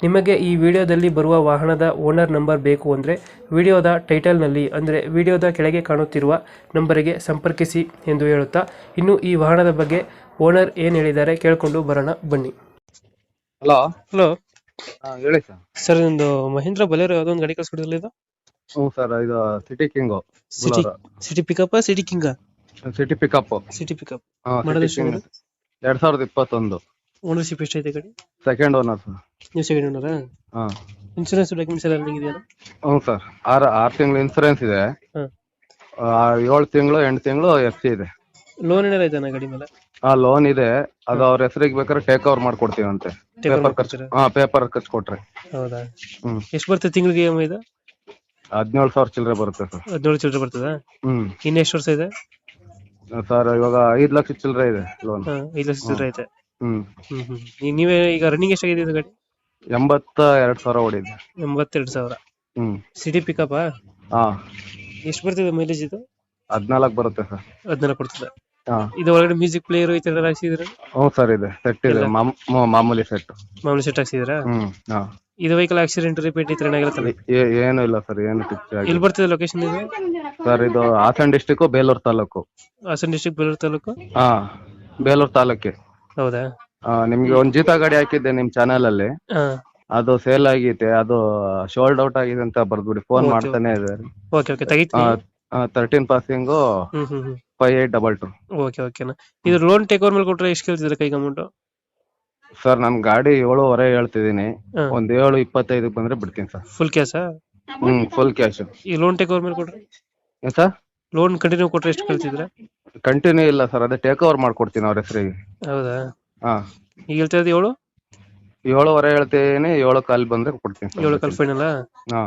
ನಿಮಗೆ ಈ ವಿಡಿಯೋದಲ್ಲಿ ಬರುವ ವಾಹನದ ಓನರ್ ನಂಬರ್ ಬೇಕು ಅಂದರೆ ವಿಡಿಯೋದ ಟೈಟಲ್ನಲ್ಲಿ ಅಂದರೆ ವಿಡಿಯೋದ ಕೆಳಗೆ ಕಾಣುತ್ತಿರುವ ನಂಬರಿಗೆ ಸಂಪರ್ಕಿಸಿ ಎಂದು ಹೇಳುತ್ತಾ ಇನ್ನು ಈ ವಾಹನದ ಬಗ್ಗೆ ಓನರ್ ಏನು ಹೇಳಿದ್ದಾರೆ ಕೇಳಿಕೊಂಡು ಬರೋಣ ಬನ್ನಿ. ಹಲೋ. ಹಲೋ. ಹೇಳಿ ಸರ್. ಸರ್ ಒಂದು ಮಹೇಂದ್ರ ಬಲೇರೋ ಯಾವುದೋ ಒಂದು ಗಾಡಿ ಕಳ್ಸ್ಕೊಡಿಲ್ಲ ಇದು? ಹ್ಞೂ ಸರ್ ಇದು city king city city pickup city king? City pickup city pickup ಮಾಡೋದು ಎರಡ್ ಸಾವಿರದ ಇಪ್ಪತ್ತೊಂದು. ಓನರ್ಶಿಪ್ ಎಷ್ಟೈತೆ ಗಾಡಿ ಸೆಕೆಂಡ್ ಓನರ್ ಸರ್ ನೀವು ಸೆಕೆಂಡ್ ಓನರಾ ಹಾಂ. ಇನ್ಶೂರೆನ್ಸ್ ಡಾಕ್ಯುಮೆಂಟ್ಸ್ ಎಲ್ಲ ರನ್ನಿಂಗ್ ಇದೆಯಾ ಹ್ಞೂ ಸರ್ ಆರು ಆರು ತಿಂಗಳು ಇನ್ಸೂರೆನ್ಸ್ ಇದೆ. ಹಾಂ. ಏಳು ತಿಂಗಳು ಎಂಟು ತಿಂಗಳು ಎಫ್ ಸಿ ಇದೆ. ಲೋನ್ ಏನಾರ ಇದೆಯಾ ಗಾಡಿ ಮೇಲೆ? ಆ ಲೋನ್ ಇದೆ. ಅದು ಅವ್ರ ಹೆಸರಿಗೆ ಬೇಕಾದ್ರೆ ಟೇಕ್ ಓವರ್ ಮಾಡ್ಕೊಡ್ತೀವಂತೆ. Take over ಪೇಪರ್ ಖರ್ಚು ಮಾಡ್ಕೊಡ್ತೀರಾ? ಹಾಂ ಪೇಪರ್ ಖರ್ಚು ಕೊಟ್ರೆ. ಹೌದಾ? ಹ್ಮ್. ಎಷ್ಟು ಬರ್ತದೆ ತಿಂಗಳಿಗೆ ಇ ಎಂ ಐ ಇದು? ಹದಿನೇಳು ಸಾವಿರ ಚಿಲ್ಲರೆ ಬರುತ್ತೆ ಸರ್ ಹದಿನೇಳು ಚಿಲ್ಲರೆ ಬರ್ತದಾ? ಹ್ಮ್. ಇನ್ನು ಎಷ್ಟು ವರ್ಷ ಇದೆ? ಸರ್ ಇವಾಗ ಐದು ಲಕ್ಷ ಚಿಲ್ಲರೆ ಇದೆ ಲೋನ್ ಹಾ, ಐದು ಲಕ್ಷ ಚಿಲ್ಲರೆ ಐತೆ. ಹ್ಮ್. ಈಗ ನೀವೇ ಈಗ ರನ್ನಿಂಗ್ ಎಷ್ಟಾಗಿದೆ ಇದು ಗಾಡಿ? ಎಂಬತ್ತ ಎರಡ್ ಸಾವಿರ ಓಡಿದೆ. ಎಂಬತ್ತೆರಡು ಸಾವಿರ. ಹ್ಮ್. ಸಿಟಿ ಪಿಕಪ್ ಹಾ. ಎಷ್ಟು ಬರ್ತಿದೆ ಮೈಲೇಜ್ ಇದು? ಹದ್ನಾಲ್ಕು ಬರುತ್ತೆ ಸರ್. ಹದಿನಾಲ್ಕು ಕೊಡ್ತದೆ ಹಾ. ಇದು ಒಳಗಡೆ ಮ್ಯೂಸಿಕ್ ಪ್ಲೇಯರ್ ಈ ತರ ಹಾಕ್ಸಿದ್ರೆ ಹ್ಞೂ ಸರ್ ಇದೆ. ಸೆಟ್ ಇದೆ. ಎಲ್ಲ? ಮಾಮ್- ಮ- ಮಾಮೂಲಿ ಸೆಟ್ ಮಾಮೂಲಿ ಸೆಟ್ ಹಾಕ್ಸಿದ್ರ ಹ್ಮ್ ಹಾ. ಇದು ವೆಹಿಕಲ್ ಆಕ್ಸಿಡೆಂಟ್ ರಿಪೀಟ್ ಈ ಏನಾಗಿರುತ್ತಲ್ಲ ಏ- ಏನು ಇಲ್ಲ ಸರ್ ಏನು ಎಲ್ಲಿ ಆಗಿ ಬರ್ತದೆ ಲೊಕೇಶನ್ ಇದು? ಸರ್ ಇದು ಹಾಸನ ಡಿಸ್ಟಿಕ್ ಬೇಲೂರು ತಾಲೂಕು. ಹಾಸನ ಡಿಸ್ಟ್ರಿಕ್ಟ್ ಬೇಲೂರು ತಾಲೂಕು? ಹಾ ಬೇಲೂರು ತಾಲೂಕೆ. ಹೌದಾ? ನಿಮ್ಗೆ ಒಂದ್ ಜೀತಾ ಗಾಡಿ ಹಾಕಿದ್ದೆ ನಿಮ್ ಚಾನೆಲ್ ಅಲ್ಲಿ ಹಾ ಅದು ಸೇಲ್ ಆಗೈತೆ ಅದು ಶೋಲ್ಡ್ ಔಟ್ ಆಗಿದೆ ಅಂತ ಬರ್ದ್ಬಿಡಿ ಫೋನ್ ಮಾಡ್ತಾನೆ ಇದೆ ಓಕೆ ಓಕೆ. ತೆಗಿತೀನಿ. Thirteen passing hmm hmm hmm. Five eight double two okay ಓಕೆನಾ. ಇದು ಲೋನ್ ಟೇಕ್ ಓವರ್ ಮೇಲೆ ಕೊಟ್ರೆ ಎಷ್ಟು ಕೇಳ್ತಿದ್ರೆ ಕೈ ಅಮೌಂಟ್ ಸರ್ ನನ್ ಗಾಡಿ ಏಳುವರೆ ಹೇಳ್ತಿದೀನಿ. ಒಂದ್ ಏಳು ಇಪ್ಪತ್ತೈದಕ್ಕೆ ಬಂದ್ರೆ ಬಿಡ್ತೀನಿ sir. Full cash hmm full cash ಈ ಲೋನ್ ಟೇಕ್ ಓವರ್ ಮೇಲೆ ಕೊಡ್ರಿ ಸರ್? ಲೋನ್ ಕಂಟಿನ್ಯೂ ಕೊಟ್ರೆ ಎಷ್ಟು ಕಳ್ತಿದ್ರ ಕಂಟಿನ್ಯೂ ಇಲ್ಲ ಸರ್ ಅದೇ ಟೇಕ್ ಓವರ್ ಮಾಡ್ಕೊಡ್ತೀನಿ ಅವ್ರ ಹೆಸರಿಗೆ. ಹೌದಾ? ಹಾ. ಈಗ ಹೇಳ್ತಾ ಇರೋದು ಏಳು? ಏಳುವರೆ ಹೇಳ್ತೀನಿ ಏಳು ಕಾಲ್ ಬಂದ್ರೆ ಕೊಡ್ತೀನಿ sir. ಏಳು ಕಾಲ್ ಫೈನಲ್ ಹಾ.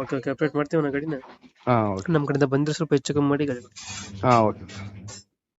ಓಕೆ ಓಕೆ ಅಪ್ಡೇಟ್ ಮಾಡ್ತೀವಿ ನಾ ಗಾಡಿನ? ಹಾ ಓಕೆ ನಮ್ಮ ಕಡೆಯಿಂದ ಬಂದ್ರೆ ಸ್ವಲ್ಪ ಹೆಚ್ಚು ಕಮ್ಮಿ ಮಾಡಿ ಗಾಡಿ. ಕೊಡಿ. ಹಾ ಓಕೆ